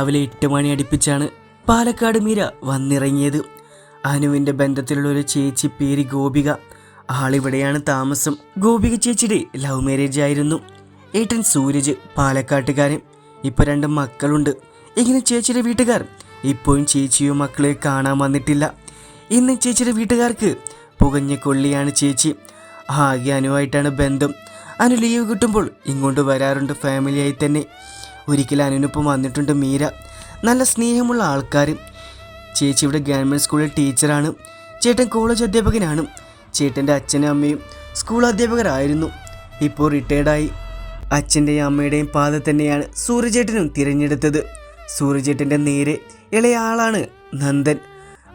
രാവിലെ എട്ട് മണി അടുപ്പിച്ചാണ് പാലക്കാട് മീര വന്നിറങ്ങിയത്. അനുവിന്റെ ബന്ധത്തിലുള്ള ഒരു ചേച്ചി പേര് ഗോപിക. ആളിവിടെയാണ് താമസം. ഗോപിക ചേച്ചിയുടെ ലവ് മാരേജ് ആയിരുന്നു. ഏട്ടൻ സൂരജ് പാലക്കാട്ടുകാരൻ. ഇപ്പോൾ രണ്ട് മക്കളുണ്ട്. ഇങ്ങനെ ചേച്ചിയുടെ വീട്ടുകാർ ഇപ്പോഴും ചേച്ചിയോ മക്കളെ കാണാൻ വന്നിട്ടില്ല. ഇന്ന് ചേച്ചിയുടെ വീട്ടുകാർക്ക് പുകഞ്ഞ കൊള്ളിയാണ് ചേച്ചി. ആകെ അനുവായിട്ടാണ് ബന്ധം. അനു ലീവ് കിട്ടുമ്പോൾ ഇങ്ങോട്ട് വരാറുണ്ട് ഫാമിലിയായി തന്നെ. ഒരിക്കലും അനുവിനൊപ്പം വന്നിട്ടുണ്ട് മീര. നല്ല സ്നേഹമുള്ള ആൾക്കാർ ചേച്ചി ഇവിടെ ഗവൺമെന്റ് സ്കൂളിൽ ടീച്ചറാണ്. ചേട്ടൻ കോളേജ് അധ്യാപകനാണ്. ചേട്ടന്റെ അച്ഛനും അമ്മയും സ്കൂൾ അധ്യാപകരായിരുന്നു. ഇപ്പോൾ റിട്ടയർഡായി. അച്ഛന്റെയും അമ്മയുടെയും പാത തന്നെയാണ് സൂര്യചേട്ടനും തിരഞ്ഞെടുത്തത്. സൂര്യചേട്ടന്റെ നേരെ ഇളയ ആളാണ് നന്ദൻ.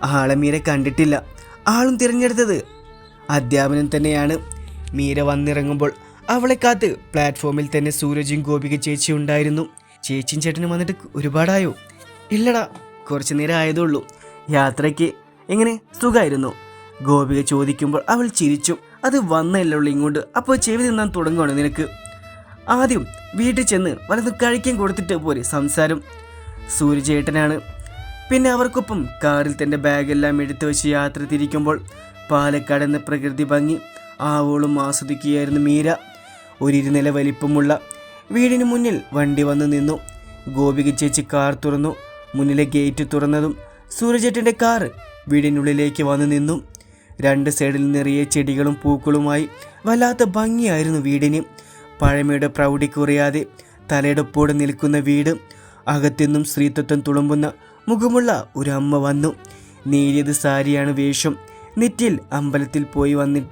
ആളെ മീര കണ്ടിട്ടില്ല. ആളും തിരഞ്ഞെടുത്തത് അധ്യാപനം തന്നെയാണ്. മീര വന്നിറങ്ങുമ്പോൾ അവളെ കാത്ത് പ്ലാറ്റ്ഫോമിൽ തന്നെ സൂരജും ഗോപിക ചേച്ചി ഉണ്ടായിരുന്നു. ചേച്ചിയും ചേട്ടനും വന്നിട്ട് ഒരുപാടായോ? ഇല്ലടാ കുറച്ച് നേരം ആയതേ ഉള്ളൂ. യാത്രയ്ക്ക് എങ്ങനെ സുഖമായിരുന്നു ഗോപിക ചോദിക്കുമ്പോൾ അവൾ ചിരിച്ചു. അത് വന്നല്ലുള്ളൂ ഇങ്ങോട്ട്. അപ്പോൾ ചെവി തിന്നാൻ തുടങ്ങുകയാണ് നിനക്ക്. ആദ്യം വീട്ടിൽ ചെന്ന് വലത് കഴിക്കാൻ കൊടുത്തിട്ട് പോരെ സംസാരം. സൂര്യചേട്ടനാണ്. പിന്നെ അവർക്കൊപ്പം കാറിൽ തന്റെ ബാഗെല്ലാം എടുത്തു വെച്ച് യാത്ര തിരിക്കുമ്പോൾ പാലക്കാട് എന്ന പ്രകൃതി ഭംഗി ആവോളും ആസ്വദിക്കുകയായിരുന്നു മീര. ഒരിരുനില വലിപ്പമുള്ള വീടിന് മുന്നിൽ വണ്ടി വന്നു നിന്നു. ഗോപിക ചേച്ചി കാർ തുറന്നു. മുന്നിലെ ഗേറ്റ് തുറന്നതും സൂരജേട്ടന്റെ കാർ വീടിനുള്ളിലേക്ക് വന്നു നിന്നു. രണ്ട് സൈഡിൽ നിറയെ ചെടികളും പൂക്കളുമായി വല്ലാത്ത ഭംഗിയായിരുന്നു വീടിന്. പഴമയുടെ പ്രൗഢി കുറയാതെ തലയെടുപ്പോടെ നിൽക്കുന്ന വീട് അകത്തുനിന്നും സ്ത്രീത്വത്വം തുളുമ്പുന്ന മുഖമുള്ള ഒരു അമ്മ വന്നു. നേരിയത് സാരിയാണ് വേഷം. നെറ്റിൽ അമ്പലത്തിൽ പോയി വന്നി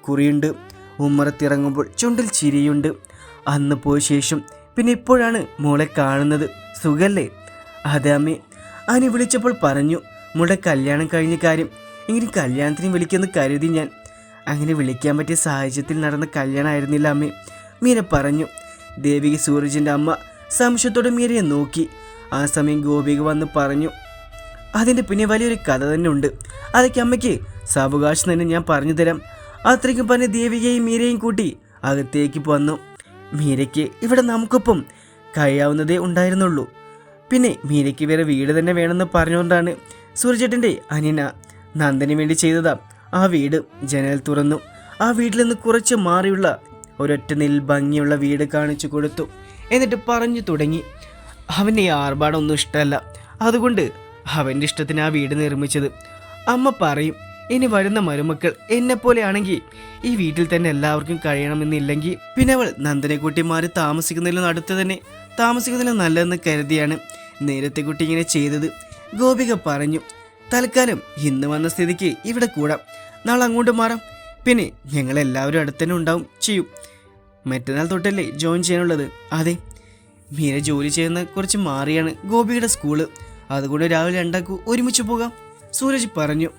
കുറിയുണ്ട്. ഉമ്മറത്തിറങ്ങുമ്പോൾ ചുണ്ടിൽ ചിരിയുണ്ട്. അന്ന് പോയ ശേഷം പിന്നെ ഇപ്പോഴാണ് മോളെ കാണുന്നത്. സുഖല്ലേ? അതെ അമ്മേ. അനി വിളിച്ചപ്പോൾ പറഞ്ഞു മോളുടെ കല്യാണം കഴിഞ്ഞ കാര്യം ഇങ്ങനെ കല്യാണത്തിന് വിളിക്കുമെന്ന് കരുതി ഞാൻ. അങ്ങനെ വിളിക്കാൻ പറ്റിയ സാഹചര്യത്തിൽ നടന്ന കല്യാണമായിരുന്നില്ല അമ്മേ. മീര പറഞ്ഞു ദേവിക സൂരജിന്റെ അമ്മ സംശയത്തോടെ മീരയെ നോക്കി. ആ സമയം ഗോപിക വന്ന് പറഞ്ഞു അതിന്റെ പിന്നെ വലിയൊരു കഥ തന്നെ ഉണ്ട് അതൊക്കെ അമ്മയ്ക്ക് സാവകാശം തന്നെ ഞാൻ പറഞ്ഞു തരാം. അത്രയ്ക്കും പറഞ്ഞ് ദേവികയും മീരയും കൂട്ടി അകത്തേക്ക് വന്നു. മീരയ്ക്ക് ഇവിടെ നമുക്കൊപ്പം കഴിയാവുന്നതേ ഉണ്ടായിരുന്നുള്ളൂ. പിന്നെ മീരയ്ക്ക് വേറെ വീട് തന്നെ വേണമെന്ന് പറഞ്ഞുകൊണ്ടാണ് സൂര്യചേട്ടന്റെ അനിയന നന്ദന് വേണ്ടി ചെയ്തതാ. ആ വീട് ജനൽ തുറന്നു. ആ വീട്ടിൽ നിന്ന് കുറച്ച് മാറിയുള്ള ഒരൊറ്റ നെൽ ഭംഗിയുള്ള വീട് കാണിച്ചു കൊടുത്തു. എന്നിട്ട് പറഞ്ഞു തുടങ്ങി. അവന്റെ ഈ ആർഭാടമൊന്നും ഇഷ്ടമല്ല. അതുകൊണ്ട് അവന്റെ ഇഷ്ടത്തിന് ആ വീട് നിർമ്മിച്ചത്. അമ്മ പറയും ഇനി വരുന്ന മരുമക്കൾ എന്നെ പോലെയാണെങ്കിൽ ഈ വീട്ടിൽ തന്നെ എല്ലാവർക്കും കഴിയണമെന്നില്ലെങ്കിൽ പിന്നെ അവൾ നന്ദനെ കുട്ടി മാറി താമസിക്കുന്നതിലും അടുത്ത് തന്നെ. താമസിക്കുന്നതിലും നല്ലതെന്ന് കരുതിയാണ് നേരത്തെ കുട്ടി ഇങ്ങനെ ചെയ്തത്. ഗോപിക പറഞ്ഞു തൽക്കാലം ഇന്ന് വന്ന സ്ഥിതിക്ക് ഇവിടെ കൂടാം. നാളെ അങ്ങോട്ട് മാറാം. പിന്നെ ഞങ്ങളെല്ലാവരും അടുത്ത് തന്നെ ഉണ്ടാവും ചെയ്യും. മറ്റന്നാൾ തൊട്ടല്ലേ ജോയിൻ ചെയ്യാനുള്ളത്? അതെ. മീര ജോലി ചെയ്യുന്ന കുറച്ച് മാറിയാണ് ഗോപിയുടെ സ്കൂൾ. അതുകൊണ്ട് രാവിലെ രണ്ടാക്കു ഒരുമിച്ച് പോകാം സൂരജ് പറഞ്ഞു.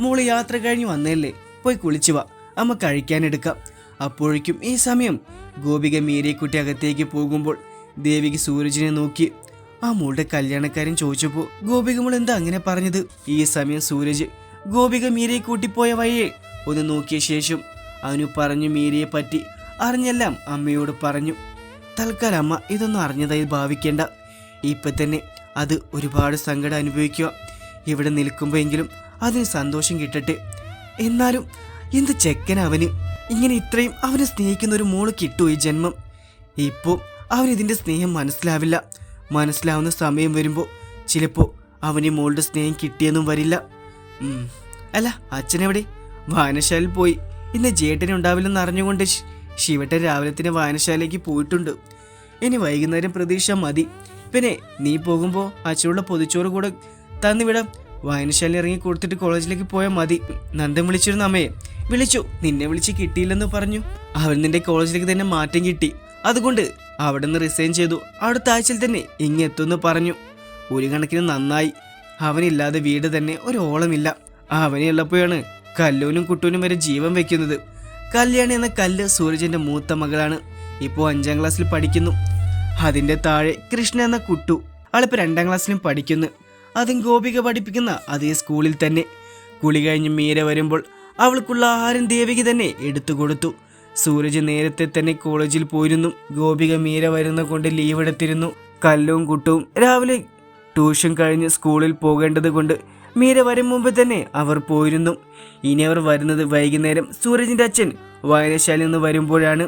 മോൾ യാത്ര കഴിഞ്ഞ് വന്നല്ലേ പോയി കുളിച്ചു വാ. അമ്മ കഴിക്കാനെടുക്കാം അപ്പോഴേക്കും ഈ സമയം. ഗോപിക മീരയെക്കുട്ടി അകത്തേക്ക് പോകുമ്പോൾ ദേവിക്ക് സൂരജിനെ നോക്കി. ആ മോളുടെ കല്യാണക്കാരൻ ചോദിച്ചപ്പോൾ ഗോപിക മോൾ എന്താ അങ്ങനെ പറഞ്ഞത്? ഈ സമയം സൂരജ് ഗോപിക മീരയെ കൂട്ടിപ്പോയ വഴിയെ ഒന്ന് നോക്കിയ ശേഷം അവനു പറഞ്ഞു മീരയെ പറ്റി അറിഞ്ഞെല്ലാം അമ്മയോട് പറഞ്ഞു. തൽക്കാലം അമ്മ ഇതൊന്നും അറിഞ്ഞതായി ഭാവിക്കേണ്ട. ഇപ്പം തന്നെ അത് ഒരുപാട് സങ്കടം അനുഭവിക്കുക. ഇവിടെ നിൽക്കുമ്പോഴെങ്കിലും അതിന് സന്തോഷം കിട്ടട്ടെ. എന്നാലും എന്ത് ചെക്കൻ അവന്? ഇങ്ങനെ ഇത്രയും അവനെ സ്നേഹിക്കുന്ന ഒരു മോൾ കിട്ടൂ ഈ ജന്മം? ഇപ്പോൾ അവൻ ഇതിന്റെ സ്നേഹം മനസ്സിലാവില്ല. മനസ്സിലാവുന്ന സമയം വരുമ്പോൾ ചിലപ്പോൾ അവന് മോളുടെ സ്നേഹം കിട്ടിയെന്നും വരില്ല. അല്ല അച്ഛനെവിടെ? വായനശാലയിൽ പോയി. ഇന്ന് ജേട്ടനെ ഉണ്ടാവില്ലെന്ന് അറിഞ്ഞുകൊണ്ട് ശിവട്ടൻ രാവിലെ തന്നെ വായനശാലയ്ക്ക് പോയിട്ടുണ്ട്. ഇനി വൈകുന്നേരം പ്രതീക്ഷ മതി. പിന്നെ നീ പോകുമ്പോൾ അച്ഛനുള്ള പൊതിച്ചോറ് കൂടെ തന്നുവിടാം. വായനശാല ഇറങ്ങി കൊടുത്തിട്ട് കോളേജിലേക്ക് പോയാൽ മതി. നന്ദൻ വിളിച്ചിരുന്ന അമ്മയെ വിളിച്ചു. നിന്നെ വിളിച്ച് കിട്ടിയില്ലെന്ന് പറഞ്ഞു. അവൻ നിന്റെ കോളേജിലേക്ക് തന്നെ മാറ്റം കിട്ടി. അതുകൊണ്ട് അവിടെ നിന്ന് റിസൈൻ ചെയ്തു. അടുത്ത ആഴ്ചയിൽ തന്നെ ഇങ്ങെത്തുമെന്ന് പറഞ്ഞു. ഒരു കണക്കിന് നന്നായി. അവനില്ലാതെ വീട് തന്നെ ഒരു ഓളമില്ല അവനെ ഉള്ളപ്പോഴാണ് കല്ലൂനും കുട്ടൂനും വരെ ജീവൻ വെക്കുന്നത് കല്യാണി എന്ന കല്ല് സൂരജന്റെ മൂത്ത മകളാണ്. ഇപ്പോൾ അഞ്ചാം ക്ലാസ്സിൽ പഠിക്കുന്നു. അതിന്റെ താഴെ കൃഷ്ണ എന്ന കുട്ടു. ആളിപ്പോൾ രണ്ടാം ക്ലാസ്സിലും പഠിക്കുന്നു. അതും ഗോപിക പഠിപ്പിക്കുന്ന അതേ സ്കൂളിൽ തന്നെ. കുളി കഴിഞ്ഞ് മീര വരുമ്പോൾ അവൾക്കുള്ള ആഹാരം ദേവിക തന്നെ എടുത്തു കൊടുത്തു. സൂരജ് നേരത്തെ തന്നെ കോളേജിൽ പോയിരുന്നു. ഗോപിക മീര വരുന്ന കൊണ്ട് ലീവ് എടുത്തിരുന്നു. കല്ലും കുട്ടും രാവിലെ ട്യൂഷൻ കഴിഞ്ഞ് സ്കൂളിൽ പോകേണ്ടത് കൊണ്ട് മീര വരും മുമ്പ് തന്നെ അവർ പോയിരുന്നു. ഇനി അവർ വരുന്നത് വൈകുന്നേരം സൂരജിന്റെ അച്ഛൻ വായനശാലയിൽ നിന്ന് വരുമ്പോഴാണ്.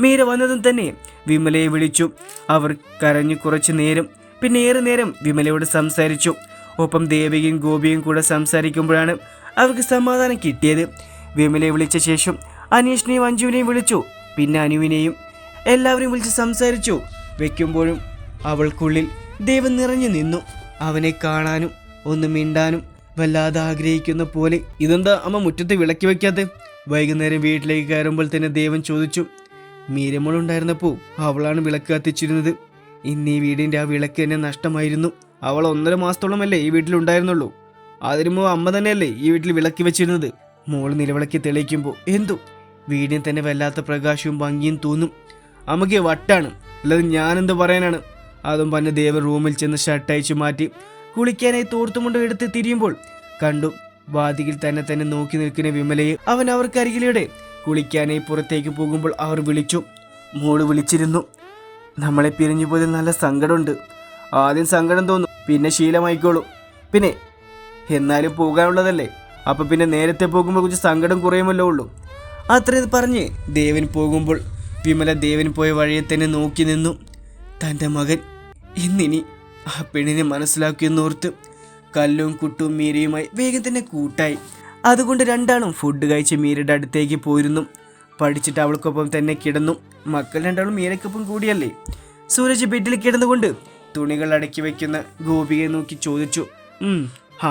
മീര വന്നതും തന്നെ വിമലയെ വിളിച്ചു. അവർ കരഞ്ഞു കുറച്ചു നേരം പിന്നെ ഏറെ നേരം വിമലയോട് സംസാരിച്ചു. ഒപ്പം ദേവികയും ഗോപിയും കൂടെ സംസാരിക്കുമ്പോഴാണ് അവർക്ക് സമാധാനം കിട്ടിയത്. വിമലയെ വിളിച്ച ശേഷം അനീഷിനെയും അഞ്ജുവിനെയും വിളിച്ചു. പിന്നെ അനുവിനെയും എല്ലാവരെയും വിളിച്ച് സംസാരിച്ചു. വെക്കുമ്പോഴും അവൾക്കുള്ളിൽ ദൈവം നിറഞ്ഞു നിന്നു. അവനെ കാണാനും ഒന്ന് മിണ്ടാനും വല്ലാതെ ആഗ്രഹിക്കുന്ന പോലെ ഇതെന്താ അമ്മ മുറ്റത്ത് വിളക്കി വെക്കാതെ വൈകുന്നേരം വീട്ടിലേക്ക് കയറുമ്പോൾ തന്നെ ദേവൻ ചോദിച്ചു മീരമ്മളുണ്ടായിരുന്നപ്പോൾ അവളാണ് വിളക്ക് കത്തിച്ചിരുന്നത്. ഇന്ന് ഈ വീടിന്റെ ആ വിളക്ക് തന്നെ നഷ്ടമായിരുന്നു. അവൾ ഒന്നര മാസത്തോളമല്ലേ ഈ വീട്ടിലുണ്ടായിരുന്നുള്ളൂ. അതിനു മുമ്പ് അമ്മ തന്നെയല്ലേ ഈ വീട്ടിൽ വിളക്കി വെച്ചിരുന്നത്. മോൾ നിലവിളക്കി തെളിയിക്കുമ്പോൾ എന്തു? വീടിന് തന്നെ വല്ലാത്ത പ്രകാശവും ഭംഗിയും തോന്നും. അമ്മയ്ക്ക് വട്ടാണ്. അല്ലാതെ ഞാനെന്ത് പറയാനാണ്? അതും പറഞ്ഞ് ദേവൻ റൂമിൽ ചെന്ന് ഷർട്ട് അയച്ചു മാറ്റി കുളിക്കാനായി തോർത്തുമുണ്ട് എടുത്ത് തിരിയുമ്പോൾ കണ്ടു വാതികിൽ തന്നെ തന്നെ നോക്കി നിൽക്കുന്ന വിമലയെ അവൻ അവർക്കരികിലൂടെ കുളിക്കാനായി പുറത്തേക്ക് പോകുമ്പോൾ അവർ വിളിച്ചു. മോൾ വിളിച്ചിരുന്നു. നമ്മളെ പിരിഞ്ഞു പോയതിൽ നല്ല സങ്കടമുണ്ട്. ആദ്യം സങ്കടം തോന്നും. പിന്നെ ശീലമായിക്കോളും. പിന്നെ എന്നാലും പോകാനുള്ളതല്ലേ? അപ്പം പിന്നെ നേരത്തെ പോകുമ്പോൾ കുറച്ച് സങ്കടം കുറയുമല്ലോ ഉള്ളൂ. അത്രയും പറഞ്ഞ് ദേവൻ പോകുമ്പോൾ വിമല ദേവൻ പോയ വഴിയെ തന്നെ നോക്കി നിന്നു. തന്റെ മകൻ ഇന്നിനി ആ പെണ്ണിനെ മനസ്സിലാക്കിയെന്നോർത്ത് കല്ലും കുട്ടും മീരയുമായി വേഗം തന്നെ കൂട്ടായി. അതുകൊണ്ട് രണ്ടാളും ഫുഡ് കഴിച്ച് മീരയുടെ അടുത്തേക്ക് പോയിരുന്നു. പഠിച്ചിട്ട് അവൾക്കൊപ്പം തന്നെ കിടന്നു. മക്കൾ രണ്ടാളും മീരയ്ക്കൊപ്പം കൂടിയല്ലേ? സൂരജ് ബെഡിൽ കിടന്നുകൊണ്ട് തുണികൾ അടക്കി വെക്കുന്ന ഗോപികയെ നോക്കി ചോദിച്ചു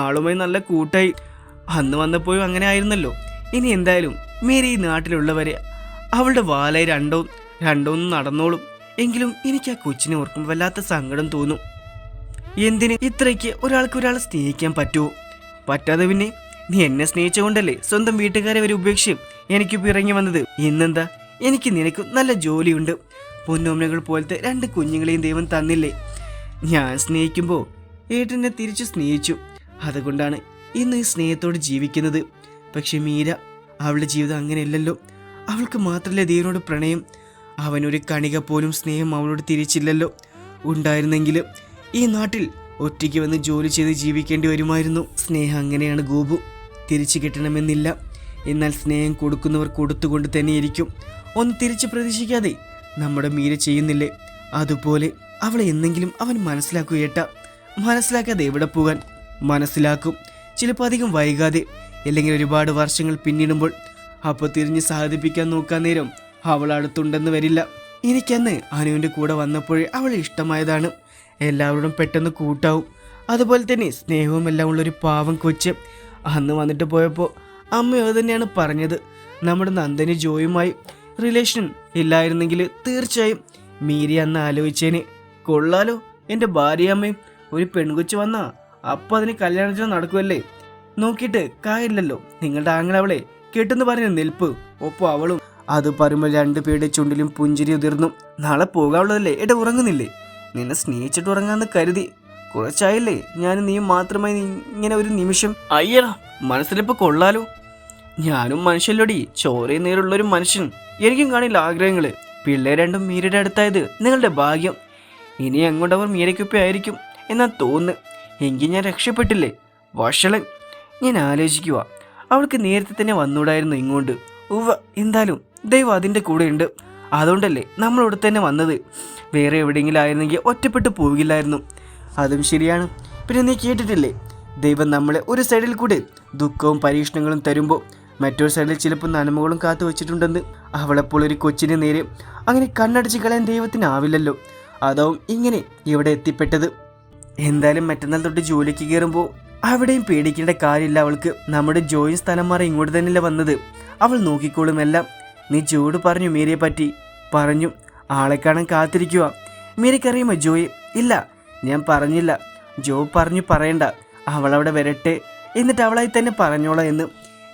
ആളുമായി നല്ല കൂട്ടായി. അന്ന് വന്നപ്പോഴും അങ്ങനെ ആയിരുന്നല്ലോ. ഇനി എന്തായാലും മേരി ഈ നാട്ടിലുള്ളവരെ അവളുടെ വാലായി രണ്ടോ രണ്ടോ ഒന്നും നടന്നോളും. എങ്കിലും എനിക്ക് ആ കൊച്ചിനെ ഓർക്കുമ്പോൾ വല്ലാത്ത സങ്കടം തോന്നും. എന്തിന് ഇത്രയ്ക്ക് ഒരാൾക്ക് ഒരാളെ സ്നേഹിക്കാൻ പറ്റുമോ പറ്റാതെ പിന്നെ നീ എന്നെ സ്നേഹിച്ചുകൊണ്ടല്ലേ സ്വന്തം വീട്ടുകാരെ വരെ ഉപേക്ഷിച്ച് എനിക്ക് ഇറങ്ങി വന്നത്? ഇന്നെന്താ? എനിക്ക് നിനക്ക് നല്ല ജോലിയുണ്ട്. പൊന്നോമനകൾ പോലത്തെ രണ്ട് കുഞ്ഞുങ്ങളെയും ദൈവം തന്നില്ലേ? ഞാൻ സ്നേഹിക്കുമ്പോൾ ഏട്ടനെ തിരിച്ചു സ്നേഹിച്ചു. അതുകൊണ്ടാണ് ഇന്ന് ഈ സ്നേഹത്തോട് ജീവിക്കുന്നത്. പക്ഷെ മീര അവളുടെ ജീവിതം അങ്ങനെയല്ലല്ലോ. അവൾക്ക് മാത്രമല്ല ദേവനോട് പ്രണയം? അവനൊരു കണിക പോലും സ്നേഹം അവളോട് തിരിച്ചില്ലല്ലോ. ഉണ്ടായിരുന്നെങ്കിൽ ഈ നാട്ടിൽ ഒറ്റയ്ക്ക് വന്ന് ജോലി ചെയ്ത് ജീവിക്കേണ്ടി വരുമായിരുന്നു. സ്നേഹം അങ്ങനെയാണ് ഗോപു. തിരിച്ചു കിട്ടണമെന്നില്ല. എന്നാൽ സ്നേഹം കൊടുക്കുന്നവർ കൊടുത്തുകൊണ്ട് തന്നെയിരിക്കും. ഒന്ന് തിരിച്ച് പ്രതീക്ഷിക്കാതെ നമ്മുടെ മീര ചെയ്യുന്നില്ലേ? അതുപോലെ അവളെ എന്തെങ്കിലും അവൻ മനസ്സിലാക്കുകയേട്ട മനസ്സിലാക്കാതെ എവിടെ പോകാൻ? മനസ്സിലാക്കും. ചിലപ്പോൾ അധികം വൈകാതെ. അല്ലെങ്കിൽ ഒരുപാട് വർഷങ്ങൾ പിന്നിടുമ്പോൾ അപ്പൊ തിരിഞ്ഞ് സാധിപ്പിക്കാൻ നോക്കാൻ നേരം അവൾ അടുത്തുണ്ടെന്ന് വരില്ല. എനിക്കന്ന് അനുവിന്റെ കൂടെ വന്നപ്പോഴേ അവളെ ഇഷ്ടമായതാണ്. എല്ലാവരോടും പെട്ടെന്ന് കൂട്ടാവും. അതുപോലെ തന്നെ സ്നേഹവും എല്ലാം ഉള്ളൊരു പാവം കൊച്ച്. അന്ന് വന്നിട്ട് പോയപ്പോൾ അമ്മ അത് തന്നെയാണ് പറഞ്ഞത്. നമ്മുടെ നന്ദനി ജോയുമായി റിലേഷൻ ഇല്ലായിരുന്നെങ്കിൽ തീർച്ചയായും മീരി അന്ന് ആലോചിച്ചേനെ. കൊള്ളാലോ. എന്റെ ഭാര്യയമ്മയും ഒരു പെൺകുച്ചു വന്നാ അപ്പം അതിന് കല്യാണത്തിന് നടക്കുമല്ലേ നോക്കിയിട്ട് കാര്യമില്ലല്ലോ. നിങ്ങളുടെ ആങ്ങളവളെ കെട്ടെന്ന് പറഞ്ഞു നിൽപ്പ് ഒപ്പം അവളും. അത് പറയുമ്പോൾ രണ്ടു പേരുടെ ചുണ്ടിലും പുഞ്ചിരി ഉതിർന്നു. നാളെ പോകാനുള്ളതല്ലേ? എടാ ഉറങ്ങുന്നില്ലേ? നിന്നെ സ്നേഹിച്ചിട്ട് ഉറങ്ങാന്ന് കരുതി. കുറച്ചായില്ലേ? ഞാൻ നീ മാത്രമായി ഇങ്ങനെ ഒരു നിമിഷം. അയ്യടാ മനസ്സിലിപ്പോ കൊള്ളാലോ. ഞാനും മനുഷ്യല്ലോടി ചോരയും നേരുള്ളൊരു മനുഷ്യൻ. എനിക്കും കാണില്ല ആഗ്രഹങ്ങൾ. പിള്ളേർ രണ്ടും മീരയുടെ അടുത്തായത് നിങ്ങളുടെ ഭാഗ്യം. ഇനി അങ്ങോട്ട് അവർ മീരയ്ക്കൊപ്പം ആയിരിക്കും എന്നാ തോന്നുന്നു. എങ്കിൽ ഞാൻ രക്ഷപ്പെട്ടില്ലേ? വഷളൻ. ഞാൻ ആലോചിക്കുക. അവൾക്ക് നേരത്തെ തന്നെ വന്നൂടായിരുന്നു ഇങ്ങോട്ട്. ഉവ്വ എന്തായാലും ദൈവം അതിന്റെ കൂടെ ഉണ്ട് അതുകൊണ്ടല്ലേ നമ്മളിവിടെ തന്നെ വന്നത്. വേറെ എവിടെയെങ്കിലും ആയിരുന്നെങ്കിൽ ഒറ്റപ്പെട്ടു പോകില്ലായിരുന്നു. അതും ശരിയാണ്. പിന്നെ നീ കേട്ടിട്ടില്ലേ? ദൈവം നമ്മളെ ഒരു സൈഡിൽ കൂടെ ദുഃഖവും പരീക്ഷണങ്ങളും തരുമ്പോൾ മറ്റൊരു സൈഡിൽ ചിലപ്പോൾ നന്മകളും കാത്തു വെച്ചിട്ടുണ്ടെന്ന് അവളെപ്പോൾ ഒരു കൊച്ചിനെ നേരെ അങ്ങനെ കണ്ണടച്ച് കളയാൻ ദൈവത്തിനാവില്ലല്ലോ അതാവും ഇങ്ങനെ ഇവിടെ എത്തിപ്പെട്ടത്? എന്തായാലും മറ്റന്നാൾ തൊട്ട് ജോലിക്ക് കയറുമ്പോൾ അവിടെയും പേടിക്കേണ്ട കാര്യമില്ല. അവൾക്ക് നമ്മുടെ ജോയിൻ സ്ഥലം മാറി ഇങ്ങോട്ട് തന്നെയല്ല വന്നത്. അവൾ നോക്കിക്കോളും എല്ലാം. നീ ചൂട് പറഞ്ഞു മീരയെ പറ്റി. പറഞ്ഞു ആളെ കാണാൻ കാത്തിരിക്കുക മീരയ്ക്കറിയുമോ ജോയി ഇല്ല ഞാൻ പറഞ്ഞില്ല. ജോ പറഞ്ഞു പറയണ്ട. അവൾ അവിടെ വരട്ടെ. എന്നിട്ട് അവളായി തന്നെ പറഞ്ഞോളാം എന്ന്.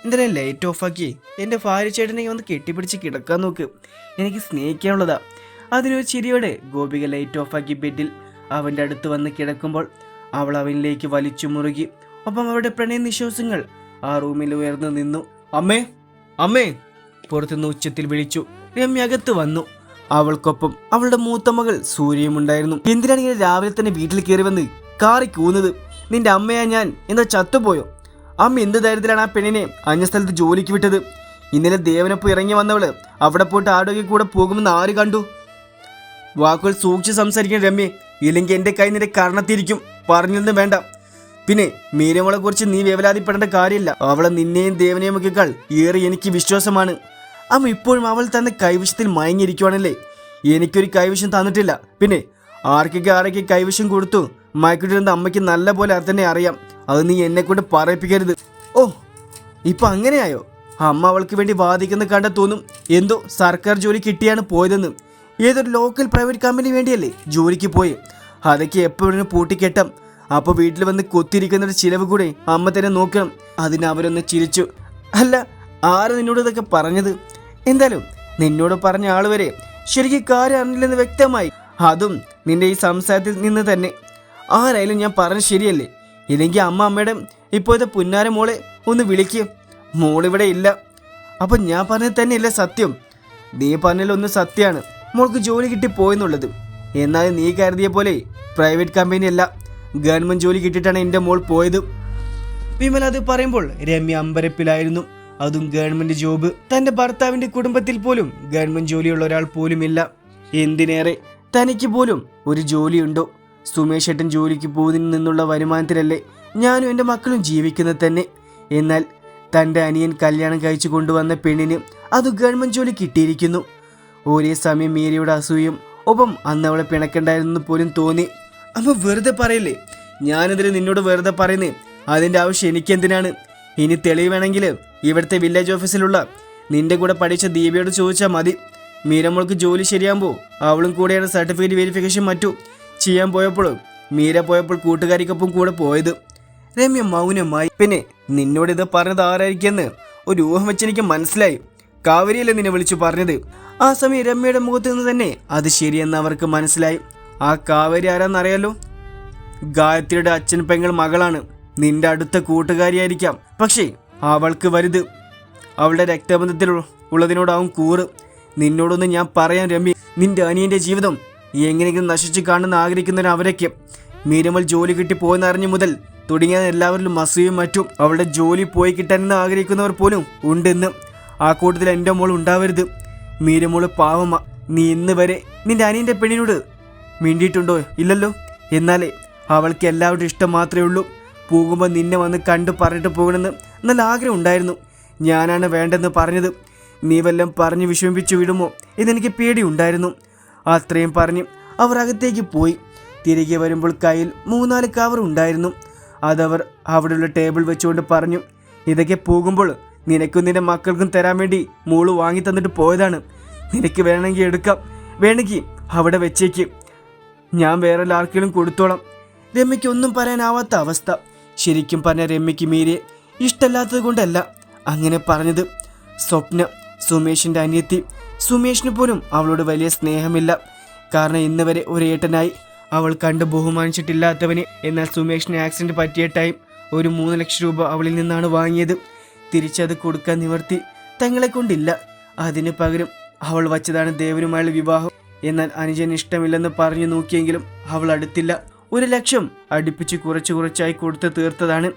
എന്തിനാ ലൈറ്റ് ഓഫാക്കി എന്റെ ഭാര്യ ചേട്ടനെ ഒന്ന് കെട്ടിപ്പിടിച്ച് കിടക്കാൻ നോക്ക്. എനിക്ക് സ്നേഹിക്കാനുള്ളതാ. അതിനൊരു ചിരിയോടെ ഗോപിക ലൈറ്റ് ഓഫാക്കി ബെഡിൽ അവന്റെ അടുത്ത് വന്ന് കിടക്കുമ്പോൾ അവൾ അവനിലേക്ക് വലിച്ചു മുറുകി. ഒപ്പം അവരുടെ പ്രണയ നിശ്വാസങ്ങൾ ആ റൂമിൽ ഉയർന്നു നിന്നു. അമ്മേ അമ്മേ പുറത്തുനിന്ന് ഉച്ചത്തിൽ വിളിച്ചു. രമ്യ അകത്ത് വന്നു. അവൾക്കൊപ്പം അവളുടെ മൂത്ത മകൾ സൂര്യയും ഉണ്ടായിരുന്നു. എന്തിനാണ് ഇങ്ങനെ രാവിലെ തന്നെ വീട്ടിൽ കയറി വന്ന് കാറി കൂന്നത് നിന്റെ അമ്മയാ ഞാൻ. എന്താ ചത്തുപോയോ? അമ്മ എന്ത് ധൈര്യത്തിലാണ് ആ പെണ്ണിനെ അന്യ സ്ഥലത്ത് ജോലിക്ക് വിട്ടത്? ഇന്നലെ ദേവനൊപ്പം ഇറങ്ങി വന്നവൾ അവിടെ പോയിട്ട് ആരോഗ്യ കൂടെ പോകുമെന്ന് ആര് കണ്ടു? വാക്കുകൾ സൂക്ഷിച്ച് സംസാരിക്കണം രമ്യെ ഇല്ലെങ്കിൽ എന്റെ കൈ നിന്റെ കർണത്തിരിക്കും പറഞ്ഞൊന്നും വേണ്ട. പിന്നെ മീരമോളെ കുറിച്ച് നീ വേവലാതിപ്പെടേണ്ട കാര്യമില്ല. അവളെ നിന്നെയും ദേവനെയും ഒക്കെക്കാൾ ഏറെ എനിക്ക് വിശ്വാസമാണ്. അമ്മ ഇപ്പോഴും അവൾ തന്ന കൈവശത്തിൽ മയങ്ങിയിരിക്കുവാണല്ലേ? എനിക്കൊരു കൈവശം തന്നിട്ടില്ല. പിന്നെ ആർക്കൊക്കെ ആരൊക്കെ കൈവശം കൊടുത്തു? മയക്കിട്ടിരുന്ന അമ്മയ്ക്ക് നല്ല പോലെ തന്നെ അറിയാം. അത് നീ എന്നെ കൊണ്ട് പറയിപ്പിക്കരുത്. ഓ ഇപ്പൊ അങ്ങനെയായോ? അമ്മ അവൾക്ക് വേണ്ടി വാദിക്കുന്ന കണ്ട തോന്നും. എന്തോ സർക്കാർ ജോലി കിട്ടിയാണ് പോയതെന്ന്. ഏതൊരു ലോക്കൽ പ്രൈവറ്റ് കമ്പനി വേണ്ടിയല്ലേ? ജോലിക്ക് പോയി. അതൊക്കെ എപ്പോഴും പൂട്ടിക്കെട്ടാം. അപ്പോൾ വീട്ടിൽ വന്ന് കൊത്തിരിക്കുന്ന ഒരു ചിലവ് കൂടെ അമ്മ തന്നെ നോക്കണം. അതിന് അവരൊന്ന് ചിരിച്ചു. അല്ല ആര് നിന്നോട് ഇതൊക്കെ പറഞ്ഞത്? എന്തായാലും നിന്നോട് പറഞ്ഞ ആൾ വരെ ശരിക്കും കാര്യം അറിഞ്ഞില്ലെന്ന് വ്യക്തമായി. അതും നിന്റെ ഈ സംസാരത്തിൽ നിന്ന് തന്നെ. ആരായാലും ഞാൻ പറഞ്ഞ ശരിയല്ലേ? ഇല്ലെങ്കിൽ അമ്മ അമ്മയുടെ ഇപ്പോഴത്തെ പുന്നാര മോളെ ഒന്ന് വിളിക്കുക മോളിവിടെ ഇല്ല. അപ്പം ഞാൻ പറഞ്ഞത് തന്നെയല്ലേ സത്യം? നീ പറഞ്ഞതിലൊന്ന് സത്യമാണ്. മോൾക്ക് ജോലി കിട്ടി പോയെന്നുള്ളത്. എന്നാൽ നീ കരുതിയ പോലെ പ്രൈവറ്റ് കമ്പനി അല്ല ഗവൺമെന്റ് ജോലി കിട്ടിയിട്ടാണ് എന്റെ മോൾ പോയത്. വിമൽ അത് പറയുമ്പോൾ രമ്യ അമ്പരപ്പിലായിരുന്നു. അതും ഗവൺമെന്റ് ജോബ്. തന്റെ ഭർത്താവിന്റെ കുടുംബത്തിൽ പോലും ഗവൺമെന്റ് ജോലിയുള്ള ഒരാൾ പോലുമില്ല. എന്തിനേറെ? തനിക്ക് പോലും ഒരു ജോലിയുണ്ടോ? സുമേഷ് ഏട്ടൻ ജോലിക്ക് പോകുന്നതിൽ നിന്നുള്ള വരുമാനത്തിലല്ലേ ഞാനും എന്റെ മക്കളും ജീവിക്കുന്നത് തന്നെ. എന്നാൽ തന്റെ അനിയൻ കല്യാണം കഴിച്ചു കൊണ്ടുവന്ന പെണ്ണിന് അത് ഗവൺമെന്റ് ജോലി കിട്ടിയിരിക്കുന്നു. ഒരേ സമയം മീരയുടെ അസൂയും. ഒപ്പം അന്ന് അവളെ പിണക്കണ്ടായിരുന്നു പോലും തോന്നി. അമ്മ വെറുതെ പറയില്ലേ? ഞാനെതിരെ നിന്നോട് വെറുതെ പറയുന്നേ. അതിന്റെ ആവശ്യം എനിക്കെന്തിനാണ്? ഇനി തെളിവ് വേണമെങ്കിൽ ഇവിടുത്തെ വില്ലേജ് ഓഫീസിലുള്ള നിന്റെ കൂടെ പഠിച്ച ദീപയോട് ചോദിച്ചാൽ മതി. മീരമ്മൾക്ക് ജോലി ശരിയാകുമ്പോൾ അവളും കൂടെയാണ് സർട്ടിഫിക്കറ്റ് വെരിഫിക്കേഷൻ മറ്റു ചെയ്യാൻ പോയപ്പോൾ മീര പോയപ്പോൾ കൂട്ടുകാരിക്കൊപ്പം കൂടെ പോയത്. രമ്യ മൗനമായി. പിന്നെ നിന്നോട് ഇത് പറഞ്ഞത് ആരായിരിക്കുമെന്ന് ഒരു ഊഹം വെച്ച് എനിക്ക് മനസ്സിലായി. കാവേരിയല്ലേ നിന്നെ വിളിച്ചു പറഞ്ഞത്? ആ സമയം രമ്യയുടെ മുഖത്ത് നിന്ന് തന്നെ അത് ശരിയെന്ന് അവർക്ക് മനസ്സിലായി. ആ കാവേരി ആരാന്നറിയാലോ? ഗായത്രിയുടെ അച്ഛൻ പെങ്ങൾ മകളാണ്. നിന്റെ അടുത്ത കൂട്ടുകാരിയായിരിക്കാം. പക്ഷേ അവൾക്ക് വലുത്. അവളുടെ രക്തബന്ധത്തിൽ ഉള്ളതിനോടാവും കൂറ്. നിന്നോടൊന്ന് ഞാൻ പറയാൻ രമ്യ നിന്റെ അനിയന്റെ ജീവിതം എങ്ങനെയെങ്കിലും നശിച്ചു കാണുന്ന ആഗ്രഹിക്കുന്നവർ അവരൊക്കെ. മീരമൽ ജോലി കിട്ടി പോയെന്നറിഞ്ഞു മുതൽ തുടങ്ങിയ എല്ലാവരിലും മസൂയും മറ്റും അവളുടെ ജോലി പോയി കിട്ടാനെന്ന് ആഗ്രഹിക്കുന്നവർ പോലും ഉണ്ടെന്ന് ആ കൂട്ടത്തിൽ എന്റെ മോൾ ഉണ്ടാവരുത്. മീരമോൾ പാവമ്മ നീ ഇന്ന് വരെ നിന്റെ അനിയന്റെ പെണ്ണിനോട് മിണ്ടിയിട്ടുണ്ടോ? ഇല്ലല്ലോ. എന്നാലേ അവൾക്ക് എല്ലാവരുടെ ഇഷ്ടം മാത്രമേ ഉള്ളൂ. പോകുമ്പോൾ നിന്നെ വന്ന് കണ്ടു പറഞ്ഞിട്ട് പോകണമെന്ന് നല്ല ആഗ്രഹം ഉണ്ടായിരുന്നു. ഞാനാണ് വേണ്ടെന്ന് പറഞ്ഞത്. നീ വല്ലതും പറഞ്ഞ് വിഷമിപ്പിച്ചു വിടുമോ എന്നെനിക്ക് പേടിയുണ്ടായിരുന്നു അത്രയും പറഞ്ഞ് അവർ അകത്തേക്ക് പോയി. തിരികെ വരുമ്പോൾ കയ്യിൽ മൂന്നാൽ കവർ ഉണ്ടായിരുന്നു. അതവർ അവിടെയുള്ള ടേബിൾ വെച്ചുകൊണ്ട് പറഞ്ഞു ഇതൊക്കെ പോകുമ്പോൾ നിനക്കും നിന്റെ മക്കൾക്കും തരാൻ വേണ്ടി മോൾ വാങ്ങി തന്നിട്ട് പോയതാണ്. നിനക്ക് വേണമെങ്കിൽ എടുക്കാം. വേണമെങ്കിൽ അവിടെ വെച്ചേക്ക്. ഞാൻ വേറെ ആർക്കെങ്കിലും കൊടുത്തോളാം. രമ്യയ്ക്ക് ഒന്നും പറയാനാവാത്ത അവസ്ഥ. ശരിക്കും പറഞ്ഞ രമ്യയ്ക്ക് മീരെ ഇഷ്ടമല്ലാത്തത് കൊണ്ടല്ല. അങ്ങനെ പറഞ്ഞത് സ്വപ്ന സുമേഷിന്റെ അനിയത്തി. സുമേഷിന് പോലും അവളോട് വലിയ സ്നേഹമില്ല. കാരണം ഇന്ന് വരെ ഒരു ഏട്ടനായി അവൾ കണ്ട് ബഹുമാനിച്ചിട്ടില്ലാത്തവന് എന്നാൽ സുമേഷിന് ആക്സിഡന്റ് പറ്റിയ ടൈം ഒരു മൂന്ന് ലക്ഷം രൂപ അവളിൽ നിന്നാണ് വാങ്ങിയത്. തിരിച്ചത് കൊടുക്കാൻ നിവർത്തി തങ്ങളെ കൊണ്ടില്ല. അതിന് പകരം അവൾ വച്ചതാണ് ദേവനുമായുള്ള വിവാഹം. എന്നാൽ അനുജന് ഇഷ്ടമില്ലെന്ന് പറഞ്ഞു നോക്കിയെങ്കിലും അവൾ അടുത്തില്ല. ഒരു ലക്ഷം അടുപ്പിച്ച് കുറച്ച് കുറച്ചായി കൊടുത്ത് തീർത്തതാണ്.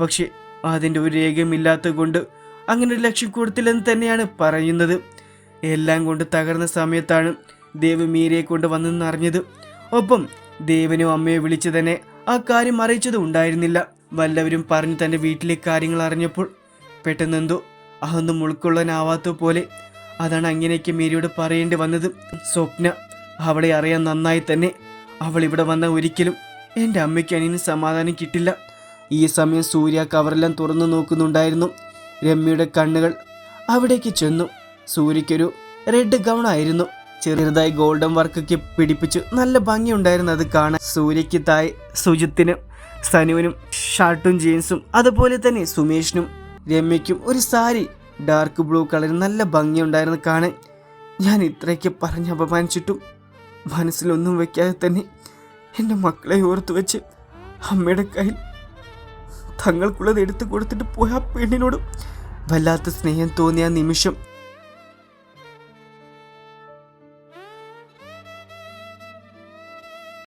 പക്ഷെ അതിന്റെ ഒരു രേഖയുമില്ലാത്തത് കൊണ്ട് അങ്ങനെ ഒരു ലക്ഷം കൊടുത്തില്ലെന്ന് തന്നെയാണ് പറയുന്നത്. എല്ലാം കൊണ്ട് തകർന്ന സമയത്താണ് ദേവ് മീരയെ കൊണ്ട് വന്നെന്ന് അറിഞ്ഞത്. ഒപ്പം ദേവനും അമ്മയെ വിളിച്ച് തന്നെ ആ കാര്യം അറിയിച്ചതും ഉണ്ടായിരുന്നില്ല. വല്ലവരും പറഞ്ഞു തന്റെ വീട്ടിലെ കാര്യങ്ങൾ അറിഞ്ഞപ്പോൾ പെട്ടെന്നെന്തോ അതൊന്നും ഉൾക്കൊള്ളാനാവാത്ത പോലെ അതാണ് അങ്ങനെയൊക്കെ മേരിയോട് പറയേണ്ടി വന്നത്. സ്വപ്ന അവളെ അറിയാൻ നന്നായി തന്നെ അവൾ ഇവിടെ വന്ന ഒരിക്കലും എന്റെ അമ്മയ്ക്ക് അനിയന് സമാധാനം കിട്ടില്ല. ഈ സമയം സൂര്യ കവറെല്ലാം തുറന്നു നോക്കുന്നുണ്ടായിരുന്നു. രമ്യയുടെ കണ്ണുകൾ അവിടേക്ക് ചെന്നു. സൂര്യയ്ക്കൊരു റെഡ് ഗൗൺ ആയിരുന്നു. ചെറുതായി ഗോൾഡൻ വർക്കൊക്കെ പിടിപ്പിച്ചു നല്ല ഭംഗിയുണ്ടായിരുന്നു അത് കാണാൻ. സൂര്യയ്ക്ക് തായ് സുജിത്തിനും സനുവിനും ഷർട്ടും ജീൻസും അതുപോലെ തന്നെ സുമേഷിനും രമ്യയ്ക്കും ഒരു സാരി ഡാർക്ക് ബ്ലൂ കളറിൽ നല്ല ഭംഗിയുണ്ടായിരുന്നു കാണാൻ. ഞാൻ ഇത്രയൊക്കെ പറഞ്ഞ് അപമാനിച്ചിട്ടും. മനസ്സിലൊന്നും വയ്ക്കാതെ തന്നെ എന്റെ മക്കളെ ഓർത്തു വെച്ച് അമ്മയുടെ കയ്യിൽ തങ്ങൾക്കുള്ളത് എടുത്തു കൊടുത്തിട്ട് പോയ ആ പെണ്ണിനോട് വല്ലാത്ത സ്നേഹം തോന്നിയ നിമിഷം